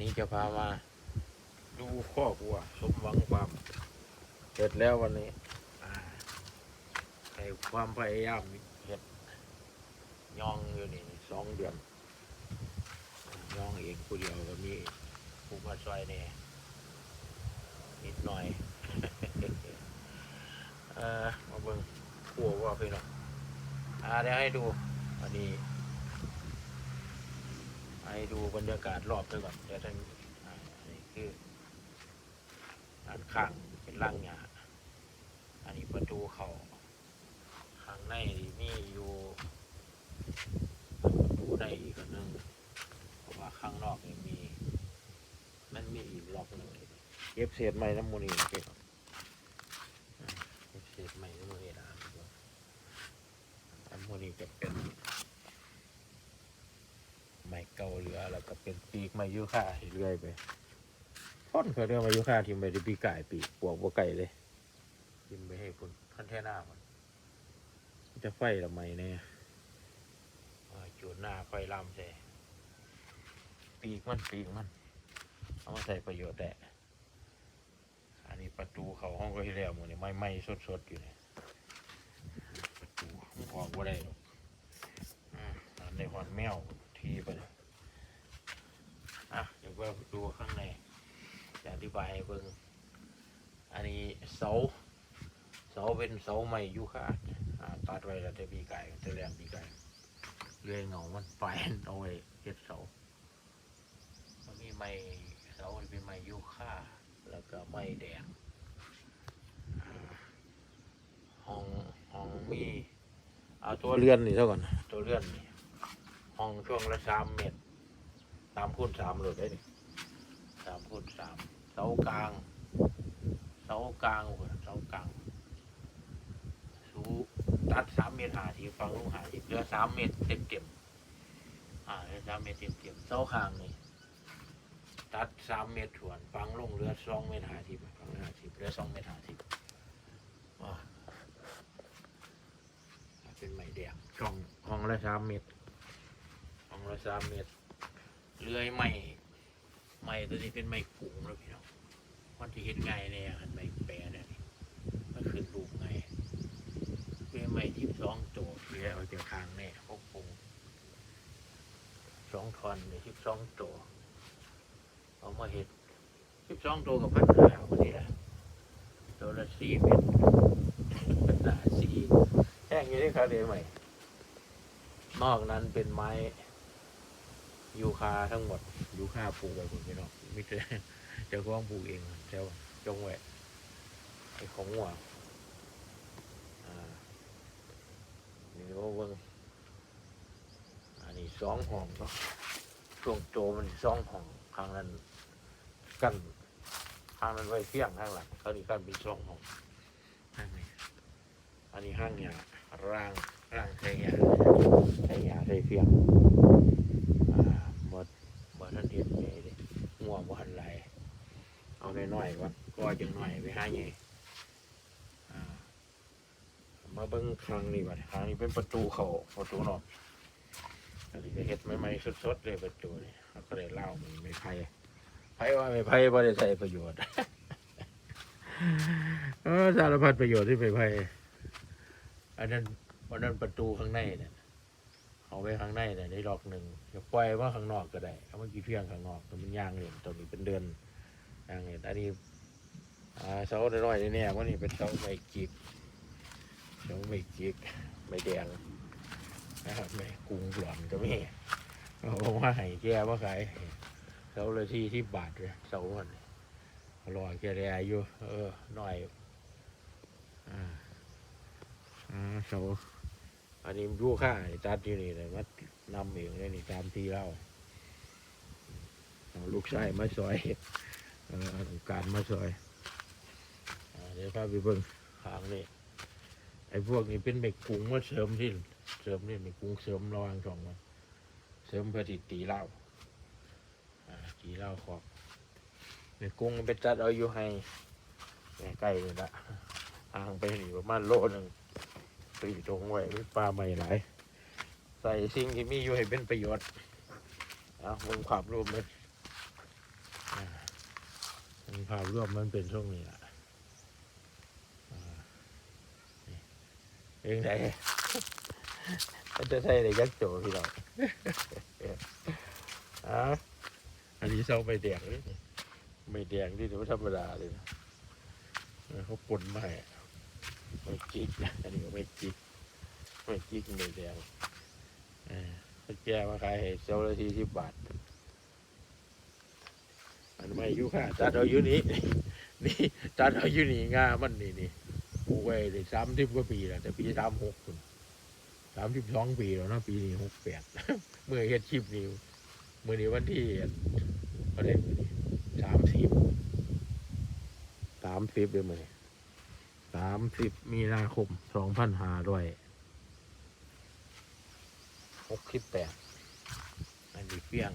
นี้จะพามาดูข้อวัวสมหวังความเสร็จแล้ววันนี้อ่าในความพยายามเห็ดย่องอยู่นี่สองเดือนย่องเองผู้เดียวก็มีผู้มาช่วยเนี่ยนิดหน่อยเออมาเบิ่งขัวว่าพี่น้องอ่าเดี๋ยวให้ดูอันนี้ ให้ดูบรรยากาศรอบด้วยก่อนเดี๋ยวท่านอันนี้คือด้านข้างเป็นร่างหญ้าอันนี้ประตูเขาข้างในนี่มีอยู่ประตูได้อีกอันหนึงเพราะว่าข้างนอกนี่มี มันมีอีกล็อกหนึ่งเก็บเศษไม้น้ำมูนี่เก็บเก็บเศษไม้น้ำมูนี่นะน้ำมูนี่จะเป็น เก่าเหลือแล้วก็เป็นปีกไม้ยูคาเรื่อยไปพ่นเขาเรียกไม้ยูคาทิมไปที่ปีกไก่ปีกปวกบัวไก่เลยทิมไปให้คุณท่านแท่หน้ามันมันจะไฟละไมเนี่ยอ่าจูดหน้าไฟลามใส่ปีกมันปีกมัน เอามาใส่ประโยชน์แต่อันนี้ประตูเขาห้องก็ที่แล้วหมดเนี่ยไม้ไม้สดๆอยู่เนี่ยประตูมันออกว่าได้หรอกอ่าอันในหอนแมวทีไปเลย อะเดี๋ยวก็ดูข้างในจะอธิบายให้เบิ่งอันนี้เสาเสาเป็นเสาไม้ยูคาดอ่าตัดไว้แล้วจะมีไก่จะแหลมมีไก่เลื่อยเงามันไปเอาไว้เฮ็ดเสามันมีไม้เสาเป็นไม้ยูคาแล้วก็ไม้แดงอ่าห้องห้องมีเอาตัวเลื่อนนี่เท่าก่อนตัวเลื่อนนี่ห้องช่วงละสามเมตร สามคูณสามเลยได้ดิสามคูณสามเสากลาง เสากลางเสากลาง สูตัดสามเมตรหาทีฟังลงหาทีเหลือสามเมตรเต็มเต็มอ่าเหลือสามเมตรเต็มเต็มเสาข้างนี่ตัดสามเมตรถวนฟังลงเหลือสองเมตรหาทีฟังหาทีเหลือสองเมตรหาทีอ่เป็นไม้แดงช่องห้องละสามเมตรห้องละสามเมตร เลื่อยไม้ไม้ตัวนี้เป็นไม้กุ้งแล้วพี่น้องมันที่เห็นไงเนี่ยอันไม้แปรเนี่ยนี่มันขึ้นรูปไงเป็นไม้ที่สองโตัวเสียเอาจากทางเนี่ยพวกปุงสองทอนนี่ที่สองตัวเอามาเห็ดสิบสองตัวกับพันหาวันนี้ละตัวละสี่เมตรหนาสี่แห้งอยู่ที่คาเดียใหม่ นอกนั้นเป็นไม้ ยูคาทั้งหมดยูคาปลูกไว้ผมพี่น้องมิเตอเจ้าของปลูกเองเจ้าจงไว้ไอ้ของหัวอ่านี่ว่าเบิ่งอันนี้สองห้องเนาะช่วงโจมันสองห้องข้างนั้นกันข้างนั้นไว้เที่ยงข้างหลังเขานี่กันเป็นสองห้องข้างนี้อันนี้ห้างยาร่างร่างใช้ยาใส่ยาใส่เฟียงอ่าหมด หมดท่านเห็นใหญ่เลยงัวบ่หันไหลเอาน้อยๆก่อนก็จังหน่อยไปหาใหญ่อ่ามาเบิ้งครั้งนี้ก่อนครั้งนี้เป็นประตูเขาประตูนอกอันนี้ก็เฮ็ดใหม่ๆสดๆเลยประตูนี่เขาก็เลยเล่ามันไม่ไพ่ไพ่ว่าไม่ไพ่บ่ได้ใส่ประโยชน์เออสารพัดประโยชน์ที่ไม่ไพ่อันนั้นวันนั้นประตูข้างในเนี่ย เอาไว้ข้างในเนี่ได้ดอกหนึ่งจะปล่อยว่าข้างนอกก็ได้เอามากี่เพียงข้างนอกมันยางเนี่ยตัวนี้เป็นเดือนยางเนี่ยอันนี้อ่าเสาน้อยๆเนี่ยว่านี่เป็นเสาไม้กีกเสาไม้กีกไม้แดงนะครับไม้กุ้งหลอนก็มีเอามาให้แกมาขายเสาละที่ที่บาทเลยเสามันรอแกได้อายุเออหน่อยอ่าอ่าเสา อันนี้รู้ค่านี่ตัดอยู่นี่เลยมานำเองเลยนี่ตามทีเล่าเอาลูกชายมาซอยเอาการมาซอยเดี๋ยวพาไปเบิ่งทางนี่ไอ้พวกนี้เป็นเม็กกุ้งมาเสริมที่เสริมนี่เม็กกุ้งเสริมระวางสองมันเสริมเพื่อที่ตีเหล้าอ่าตีเหล้าขอบเม็กกุ้งมันไปจัดเอาอยู่ให้ใกล้เลยละห่างไปนี่ประมาณโลหนึ่ง ตีตรงไว้มีปลาใหม่หลาย ใส่สิ่งที่มีอยู่ให้เป็นประโยชน์เอาวงภาพรวมเลยมันภาพรวมมันเป็นช่วงนี้แหละอ่านี่เองไหนมันจะใช่เลยยักษ์โจพี่น้องอะอันนี้เศร้าไม่แดงเลยไม่แดงที่ถือว่าธรรมดาเลยนะเออเขาปนมาให้ ไม่จิกนะอันนี้ก็ไม่จิกไม่จิกไม่แดงเออเขาแก้มาขายให้เจ้าละสี่สิบบาทอันไม่อยุค่ะตัดเอาอยู่นี้นี่ตัดเอาอยู่นี่ง่ามันนี่นี่ปลูกไว้ได้สามสิบกว่าปีแล้วแต่ปีสามหกคุณสามสิบสองปีแล้วนะปีนี้หกแปดเมื่อเฮ็ดคลิปนี้เมื่อนี้วันที่อะไรมื่อนี้สามสิบสามสิบเลยมื่อนี้ สามสิบมีนาคมสองพันห้าร้อยหกสิบแปดอันนี้เปี้ยง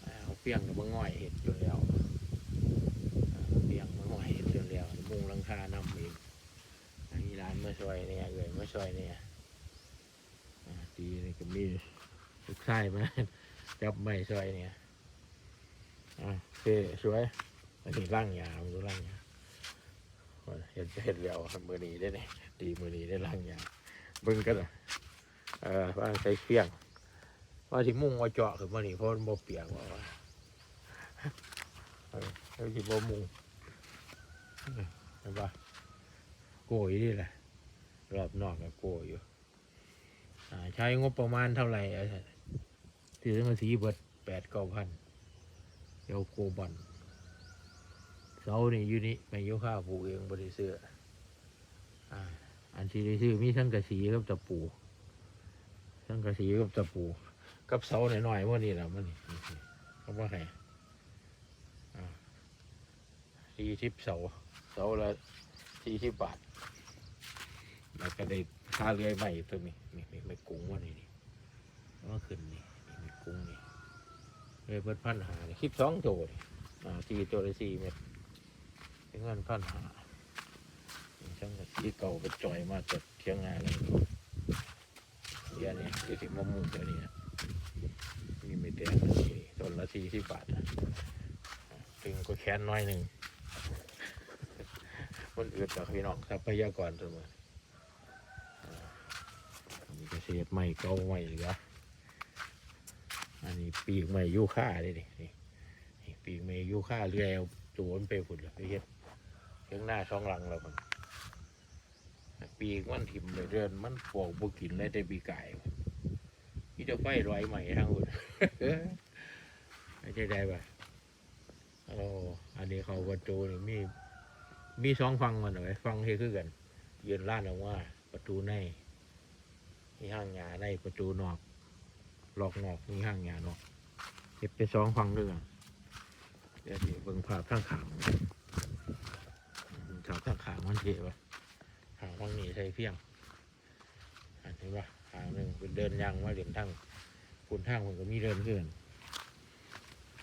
เอาเปียงกับมะง่อยเห็ดจนแล้วอ่าเปียงมะง่อยเห็ดจนแล้วมุงหลังคานำเองอันนี้ร้านเมื่อช่วยเนี่ยเอ่ยเมื่อช่วยเนี่ยอ่าดีนี่ก็มีลูกไส้มาจับไม่ช่วยเนี่ยอ่าโอเคสวยอันนี้ร่างยามันดูร่างยา เห็นเห็นแล้วมือนี้ได้เนี่ยดีมือนี้ได้ร่างยาเบิ่งกันอะเออว่าใช้เปียงว่าสิมุ่งว่าเจาะขึ้นมานี่เพราะมันบ่เปียกว่าเออแล้วสิบ่มุ่งเห็นปะโกยนี่แหละรอบนอกก็โกยอยู่ใช้งบประมาณเท่าไหร่ที่ถึงมาสีเบิดแปดเก้าพันเดี๋ยวโกบอน เสานี่อยู่นี่ไม่ยกข้าปูเองบริเสื้ออันที่ได้ซื้อมีทั้งกระสีกับตะปูทั้งกระสีกับตะปู กับเสาหน่อยๆว่านี่แหละมันนี่นี่เขาว่าไงสี่ทิบเสาเสาละสี่ทิบบาทแล้วก็ได้ค่าเรือยใหม่ตัวนี้นี่ไม่ไม่กุ้งว่านี่นี่เมื่อคืนนี่นี่ไม่กุ้งนี่เลยเพิ่นพันหาคลิปสองตัวนี่สี่ตัวละสี่เม็ด เงินพันหาช่างกะสีเก่าไปจ่อยมาจากเที่ยงงานเลยเดี๋ยวนี้คือสิมามุงเดี๋ยวนี้นะมีไม่แดงนะนี่ต้นละสี่สิบบาทนะถึงก็แค้นน้อยหนึ่งมันอืดจากพี่น้องทรัพยากรตัวมามีเกษตรใหม่เก่าใหม่เหลืออันนี้ปีกใหม่ยูค่าเลยนี่นี่นี่ปีกใหม่ยูค่าเรือเอาตัวมันไปฝุ่นเลยไปเฮ็ด เครื่องหน้าช่องหลังแล้วมันปีกมันถิ่มเลยเดินมันปอกบุกินเลยแต่ปีกไก่ที่จะไฟร้อยใหม่ทางอื่นไม่ใช่ได้ปะโอ้อันนี้เขาประตูนี่มีมีสองฟังมันเหรอยฟังที่คือกัน ยืนล้านออกว่า ประตูในมีห้างหยาในประตูนอกหลอกนอกมีห้างหยานอกเก็บไปสองฟังด้วยกันเดี๋ยวเบิ่งภาพข้างขาง ชาวข้างขางมันเท่ปะขางฟังนี้ใส่เพียง อันนี้ว่าทางหนึ่งเป็นเดินยางมาเหรียญทั้งคุณทางมันก็มีเดินขึ้น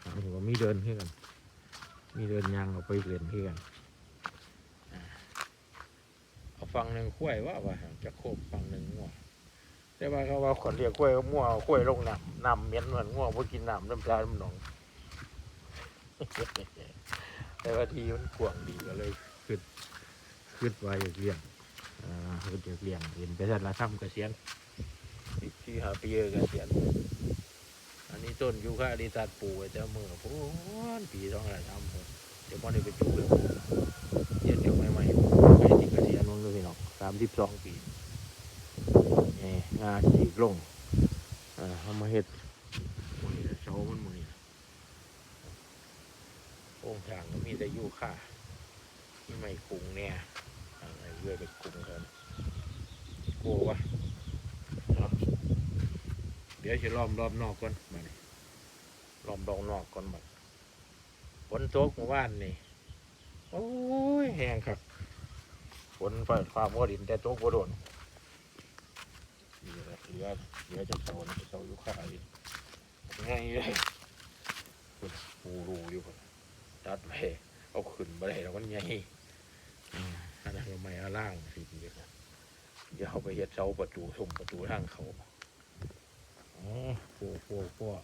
ทางผมก็มีเดินขึ้นกันมีเดินยางออกไปเหรียญขึ้นกันอ่าเอาฟังหนึ่งขั้วยว่าว่าจะโคบฟังหนึ่งงัวแต่ว่าเขาว่าขอนเรียกกล้วยงัวเอากล้วยลงน้ำน้ำเหม็นเหมือนงัวงพอกินน้ำน้ำปลาน้ำหนองแต่ว่าทีมันกวางดีก็เลย ขึ้นขึ้นไว้อยากเลี้ยงอ่าเขาจะเลี้ยงเห็นไปสัตว์ละถ้ำเกษียณอีกที่หาปีเกษียณอันนี้ต้นยูคาลิตัดปลูกไว้แต่เมื่อพูนปีสองอะไรทำผมเดี๋ยวพอได้ไปจูเลยเรียนจบใหม่ๆไปที่เกษียณนู่นเลยพี่น้องสามสิบสองปีนี่งาฉีกลงอ่าเอามาเฮ็ดมือนี่เช้ามันมือนี่โอ่งทางก็มีแต่ยูคาที่ ไม่กรุงเนี่ยอะไรเรื่อยไปกลุ่มกันโกวะเอาเดี๋ยวจะล้อมรอบนอกก่อนมานี่ล้อมรอบนอกก่อนมาฝนตกเมื่อวานนี่โอ้ยแห้งครับฝนฝ่าฟ้ามัวดินแต่ตกบ่โดนนี่แหละเหลือเหลือจะเสานะเสาอยู่ข้างอีกง่ายเลยปูรูอยู่พุ่นตัดไปเอาขึ้นมาได้แล้วมันใหญ่ อันนั้นก็ไม่เอาล่างสิเดียวเดี๋ยวเขาไปเฮ็ดเสาประตูสุ่มประตูทางเขาอ๋อพวกพวกพวก